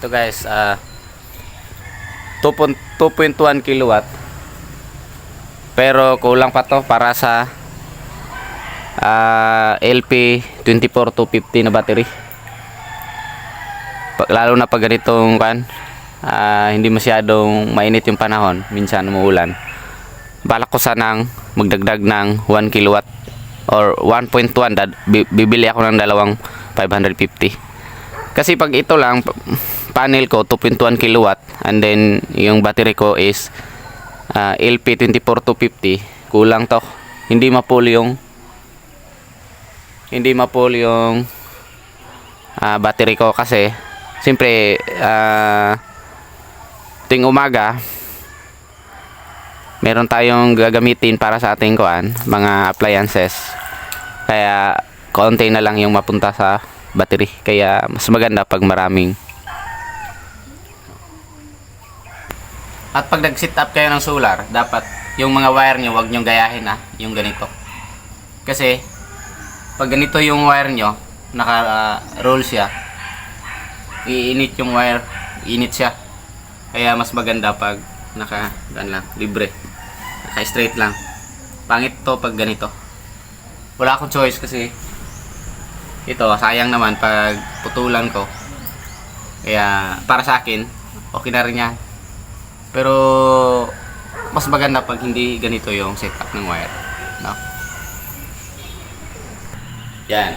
Ito guys, ah 2.1 2.1 kilowatt. Pero kulang pa to para sa ah LP 24250 na battery. Pag, lalo na pag ganitong kan, ah, hindi masyadong mainit yung panahon, minsan umuulan. Balak ko sanang magdagdag ng 1 kilowatt or 1.1 dad, bi- bibili ako ng dalawang 550. Kasi pag ito lang panel ko 2.1 kilowatt and then yung battery ko is ah, LP 24250 kulang to. Hindi ma-full yung hindi ma-full yung ah, battery ko kasi siyempre ah tuwing umaga meron tayong gagamitin para sa ating kuan, mga appliances. Kaya konti na lang yung mapunta sa battery. Kaya mas maganda pag maraming. At pag nag-sit up kayo ng solar, dapat yung mga wire nyo, wag nyo gayahin ha, yung ganito. Kasi pag ganito yung wire nyo, naka-roll siya, iinit yung wire, init siya. Kaya mas maganda pag naka, gan lang, libre. Naka straight lang. Pangit to pag ganito. Wala akong choice kasi ito, sayang naman pag putulan ko. Kaya para sa akin, okay na rin yan. Pero mas maganda pag hindi ganito yung setup ng wire. No? Yan.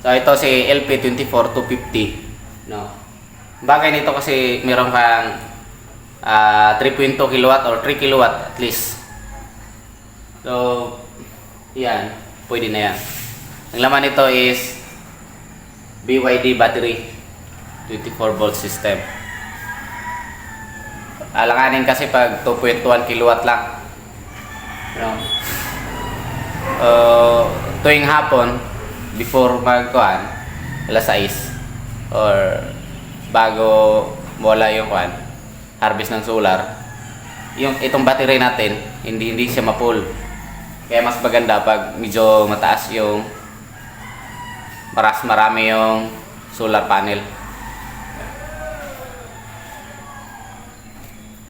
So ito si LP24250. No. Bagay nito kasi meron kang ah 3.2 kilowatt or 3 kilowatt at least. So, yan. Pwede na yan. Ang laman nito is BYD battery 24 volt system. Alanganin kasi pag 2.1 kilowatt lang. Know? Uh, tuwing hapon, before magkuhan, alas 6 or bago wala yung kuhan, harvest ng solar, yung itong battery natin, hindi hindi siya ma-full. Kaya mas maganda pag medyo mataas yung maras marami yung solar panel.